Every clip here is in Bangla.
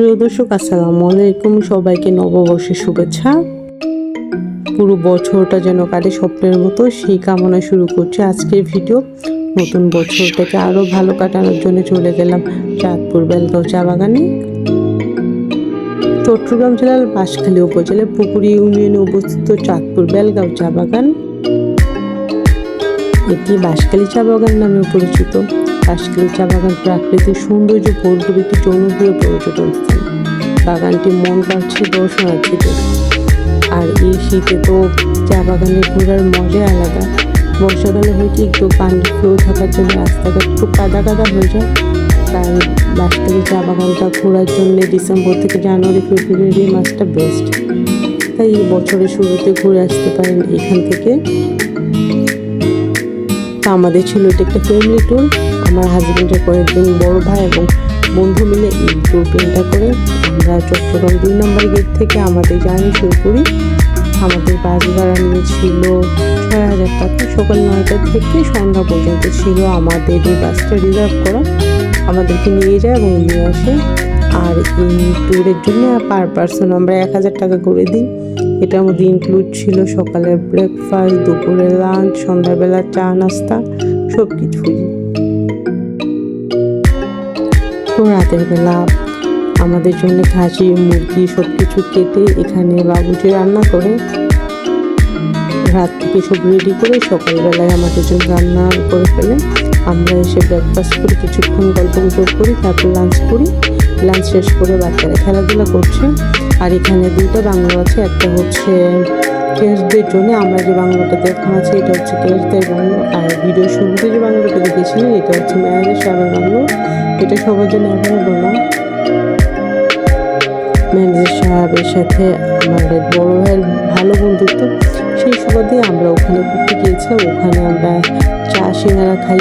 প্রিয় দর্শক, আসসালামু আলাইকুম। সবাইকে নববর্ষের শুভেচ্ছা। পুরো বছরটা যেন কাটে স্বপ্নের মতো, সেই কামনা শুরু করছে আজকের ভিডিও। নতুন বছরটাকে আরও ভালো কাটানোর জন্য চলে গেলাম চাঁদপুর বেলগাঁও চা বাগানে। চট্টগ্রাম জেলার বাঁশখালী উপজেলার পুকুরি ইউনিয়নে অবস্থিত চাঁদপুর বেলগাঁও চা বাগান। এটি বাঁশখালী চা বাগান নামে পরিচিত। বাঁশখালী চা বাগান প্রাকৃতিক সৌন্দর্য ভরপুর একটি জনপ্রিয় পর্যটন স্থান। বাগানটি মন কাড়ছে দর্শনার্থীদের। আর এই শীতে তো চা বাগানে ঘোরার মজাই আলাদা। বর্ষাকালে হয়তো একটু পানি ফ্লো থাকার জন্য রাস্তাঘাট খুব কাদা কাদা হয়ে যায়। তাই বাঁশখালী চা বাগানটা ঘোরার জন্য ডিসেম্বর থেকে জানুয়ারি, ফেব্রুয়ারি, মাসটা বেস্ট তাই এই বছরের শুরুতে ঘুরে আসতে পারেন এখান থেকে। আমাদের ছিল এটা একটা ফ্যামিলি ট্যুর আমার হাজবেন্ডের কয়েকজন বড় ভাই এবং বন্ধু মিলে এই ট্যুর প্ল্যানটা করে। আমরা চট্টগ্রাম দুই নম্বর গেট থেকে আমাদের জার্নি শুরু করি। আমাদের বাস ভাড়া নিয়েছিল ছয় হাজার টাকা। সকাল নয়টা থেকে সন্ধ্যা পর্যন্ত ছিল আমাদের এই বাসটা রিজার্ভ করা। আমাদেরকে নিয়ে যায় এবং নিয়ে আসে। আর এই ট্যুরের জন্য পার পার্সন আমরা এক হাজার টাকা করে দিই। এটার মধ্যে ইনক্লুড ছিল সকালের ব্রেকফাস্ট দুপুরের লাঞ্চ সন্ধ্যাবেলা চা, নাস্তা সব কিছুই তো রাতের বেলা আমাদের জন্য খাসি মুরগি সব কিছু কেটে এখানে বাবুজি রান্না করে। রাত থেকে সব রেডি করে সকালবেলায় আমাদের জন্য রান্না করে ফেলে। আমরা এসে ব্রেকফাস্ট করি কিছুক্ষণ গল্প গুজব করি, তারপর লাঞ্চ করি। লাঞ্চ শেষ করে বাচ্চারা খেলাধুলা করছে। আর এখানে দুটো বাংলো আছে, একটা হচ্ছে কেসদের জন্য, আমরা যে বাংলোটা দেখানো আছে, এটা হচ্ছে কেসদের বাংলো। আর ভিডিও শুরুতে যে বাংলোটা দেখেছিলেন, এটা হচ্ছে ম্যানেজার সাহেবের বাংলো। এটা সবার জন্য অ্যাভেলেবল না। ম্যানেজার সাহেবের সাথে আমাদের বড় ভাইয়ের ভালো বন্ধুত্ব, সেই সুবাদে আমরা ওখানে ঘুরতে গিয়েছিলাম। ওখানে আমরা চা, সিঙ্গারা খাই।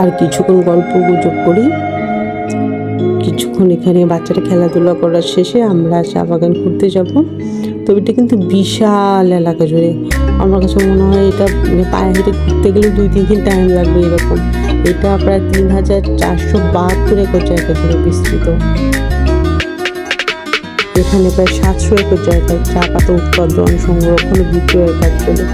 আর কিছুক্ষণ গল্প গুজব করি। কিছুক্ষণ এখানে বাচ্চারা খেলাধুলা করার শেষে আমরা চা বাগান ঘুরতে যাব। তো এটা কিন্তু বিশাল এলাকা জুড়ে। আমার কাছে মনে হয় এটা মানে পায়ে হেঁটে ঘুরতে গেলে দুই, তিন দিন টাইম লাগবে এরকম। এটা প্রায় তিন হাজার চারশো বাহাত্তর একর জায়গা জুড়ে বিস্তৃত। এখানে প্রায় সাতশো একর জায়গায় চা পাতা উৎপাদন, সংরক্ষণ বিক্রয়ের কাজ চলে।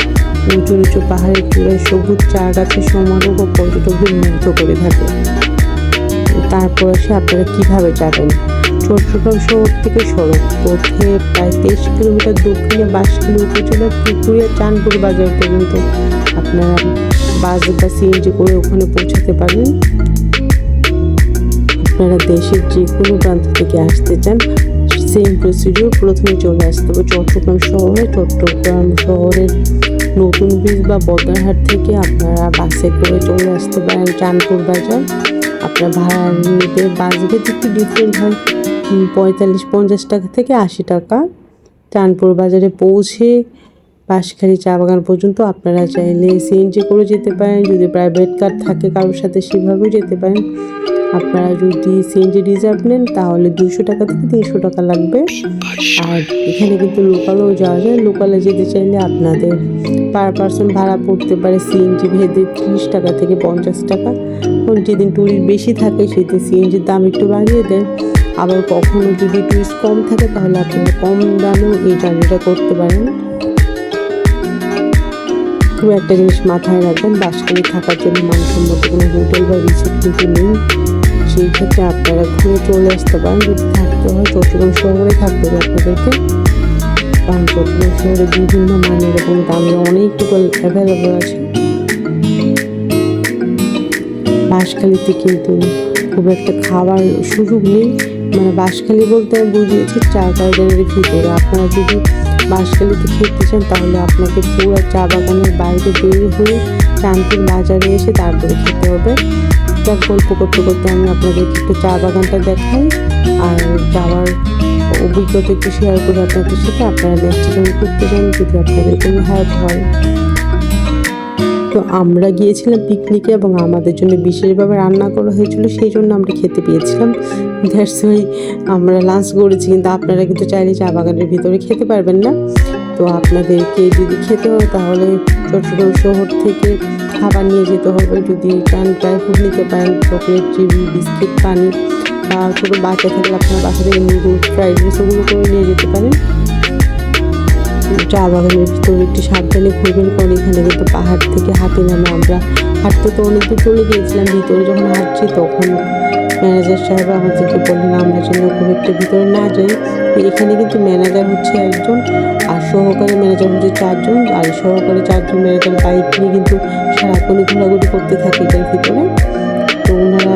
উঁচু নিচু পাহাড়ের চূড়ায় সবুজ চা গাছের সমারোহ পর্যটকদের মুগ্ধ করে থাকে। তারপর এসে আপনারা কীভাবে যাবেন? চট্টগ্রাম শহর থেকে সড়ক পথে প্রায় তেইশ কিলোমিটার দক্ষিণে বাঁশখালী উপজেলার পুকুরিয়া চাঁদপুর বাজার পর্যন্ত। আপনারা বাস বা সিএনজি করে ওখানে পৌঁছাতে পারেন। আপনারা দেশের যে কোনো প্রান্ত থেকে আসতে চান সেম প্রসিডিওর প্রথমে চলে আসতে হবে চট্টগ্রাম শহরে। চট্টগ্রাম শহরের নতুন ব্রিজ বা বদরহাট থেকে আপনারা বাসে করে চলে আসতে পারেন চাঁদপুর বাজার। আপনার ভাড়া নিতে বাজেটের একটু ডিফারেন্ট হয়। পঁয়তাল্লিশ, পঞ্চাশ টাকা থেকে আশি টাকা। চাঁদপুর বাজারে পৌঁছে বাঁশখালী চা বাগান পর্যন্ত আপনারা চাইলে সিএনজি করে যেতে পারেন। যদি প্রাইভেট কার থাকে কারোর সাথে সেভাবেও যেতে পারেন। আপনারা যদি সিএনজি রিজার্ভ নেন, তাহলে দুশো টাকা থেকে তিনশো টাকা লাগবে। আর এখানে কিন্তু লোকালও যাওয়া যায়। লোকালে যেতে চাইলে আপনাদের পার পার্সন ভাড়া পড়তে পারে সিএনজি ভেদে ত্রিশ টাকা থেকে পঞ্চাশ টাকা। যেদিন টুরিস্ট বেশি থাকে, সেদিন সিএনজির দাম একটু বাড়িয়ে দেয় আবার কখনো যদি টুরিস্ট কম থাকে, তাহলে আপনারা কম দামেও এই জার্নিটা করতে পারেন। খুব একটা জিনিস মাথায় রাখবেন বাসকালে থাকার জন্য মানসম্মত কোনো হোটেল বা রিসোর্ট কিন্তু নেই। সেই ক্ষেত্রে আপনারা ঘুরে চলে আসতে পারেন, যদি থাকতে হয় চট্টগ্রাম শহরে থাকতে হবে আপনাদেরকে। কারণ চট্টগ্রাম শহরে বিভিন্ন মানের এবং দামে অনেক টোটাল অ্যাভেলেবল আছে। বাঁশখালীতে কিন্তু খুব একটা খাবার সুযোগ নেই। মানে বাঁশখালী বলতে আমি বুঝিয়েছি চা গার্ডেনের ভিতরে। আপনারা যদি বাঁশখালীতে খেতে চান, তাহলে আপনাকে পুরো চা বাগানের বাইরে বের হয়ে চাঁদপুর বাজারে এসে তারপরে খেতে হবে। যাক, গল্প করতে করতে আমি আপনাদেরকে একটু চা বাগানটা দেখাই, আর যাওয়ার অভিজ্ঞতা একটু শেয়ার করে আপনাদের সাথে। আপনারা নেক্সট যখন ঘুরতে যান, যদি আপনাদের কোনো হেল্প হয়। তো আমরা গিয়েছিলাম পিকনিকে এবং আমাদের জন্য বিশেষভাবে রান্না করা হয়েছিল, সেই জন্য আমরা খেতে পেয়েছিলাম। দ্যাটস ওয়াই আমরা লাঞ্চ করেছি, কিন্তু আপনারা কিন্তু চাইলে চা বাগানের ভিতরে খেতে পারবেন না। তো আপনাদেরকে যদি খেতে হয় তাহলে চট্টগ্রাম শহর থেকে খাবার নিয়ে যেতে হবে। যদি চান ড্রাই ফ্রুট নিতে পারেন, চকলেট চিনি বিস্কিট, পানি, বা ছোটো বাচ্চা থাকলে আপনার বাসা থেকে নুডলস ফ্রাইড রাইস ওগুলো করে নিয়ে যেতে পারেন। চা বাগানের ভিতরে একটু সাবধানে ঘুরবেন, কারণ এখানে কিন্তু পাহাড় থেকে হাতে নামে আমরা হাঁটতে তো অনেক দূর চলে গিয়েছিলাম, ভিতরে যখন হাঁটছি তখন ম্যানেজার সাহেব আমাদেরকে বললেন, আমরা যেন খুব একটা ভিতরে না যাই। এখানে কিন্তু ম্যানেজার হচ্ছে একজন আর সহকারী ম্যানেজার হচ্ছে চারজন। আর সহকারী চারজন ম্যানেজার বাইক নিয়ে কিন্তু সারাক্ষণই ঘোরাঘুরি করতে থাকে এটার ভিতরে। তো ওনারা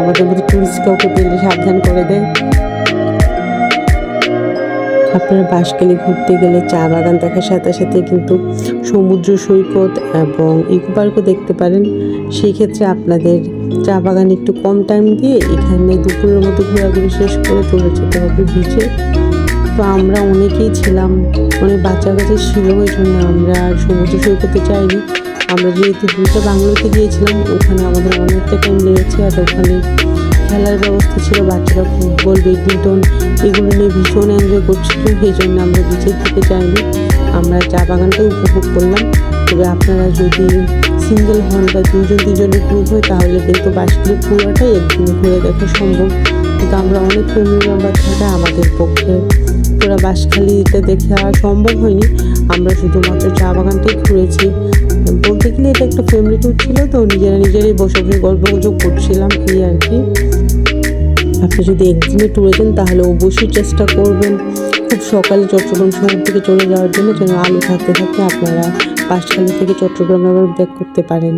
আমাদের মতো টুরিস্ট কাউকে পেলে সাবধান করে দেয়। আপনারা বাঁশখালী ঘুরতে গেলে চা বাগান দেখার সাথে সাথে কিন্তু সমুদ্র সৈকত এবং ইকো পার্কও দেখতে পারেন। সেই ক্ষেত্রে আপনাদের চা বাগান একটু কম টাইম দিয়ে এখানে দুপুরের মতো ঘোরাঘুরি শেষ করে চলে যেতে হবে বিচে তো আমরা অনেকেই ছিলাম, অনেক বাচ্চা কাচ্চা ছিল ওই জন্য আমরা সমুদ্র সৈকতে যাইনি। আমরা যেহেতু দুটো বাংলোতে গিয়েছিলাম, ওখানে আমাদের অনেকটা টাইম লেগেছে আর ওখানে খেলার ব্যবস্থা ছিল, বাচ্চারা ফুটবল, ব্যাডমিন্টন এগুলো নিয়ে ভীষণ এনজয় করছিল, সেই জন্য আমরা বিচের দিকে যাইনি। আমরা চা বাগানটাই উপভোগ করলাম। তবে আপনারা যদি সিঙ্গেল হন বা দুজন দুজনের গ্রুপ হয়, তাহলে কিন্তু বাসগুলি পুরোটাই একদিনে ঘুরে দেখা সম্ভব। কিন্তু আমরা অনেক ফ্যামিলি মেম্বার থাকা আমাদের পক্ষে। পুরো দেখে আর সম্ভব হয়নি। আমরা শুধুমাত্র চা বাগানটাই ঘুরেছি। বলতে গেলে এটা একটা ফ্যামিলি ট্যুর ছিল, তো নিজেরা নিজেরাই বসে বসে গল্প গুজব করছিলাম, এই আর কি। আপনি যদি একদিনে ট্যুরে যান, তাহলে অবশ্যই চেষ্টা করবেন। সকালে চট্টগ্রাম শহর থেকে চলে যাওয়ার জন্য যেন আলো থাকতে থাকতে আপনারা পাঁচখালি থেকে চট্টগ্রাম আবার ব্যাক করতে পারেন।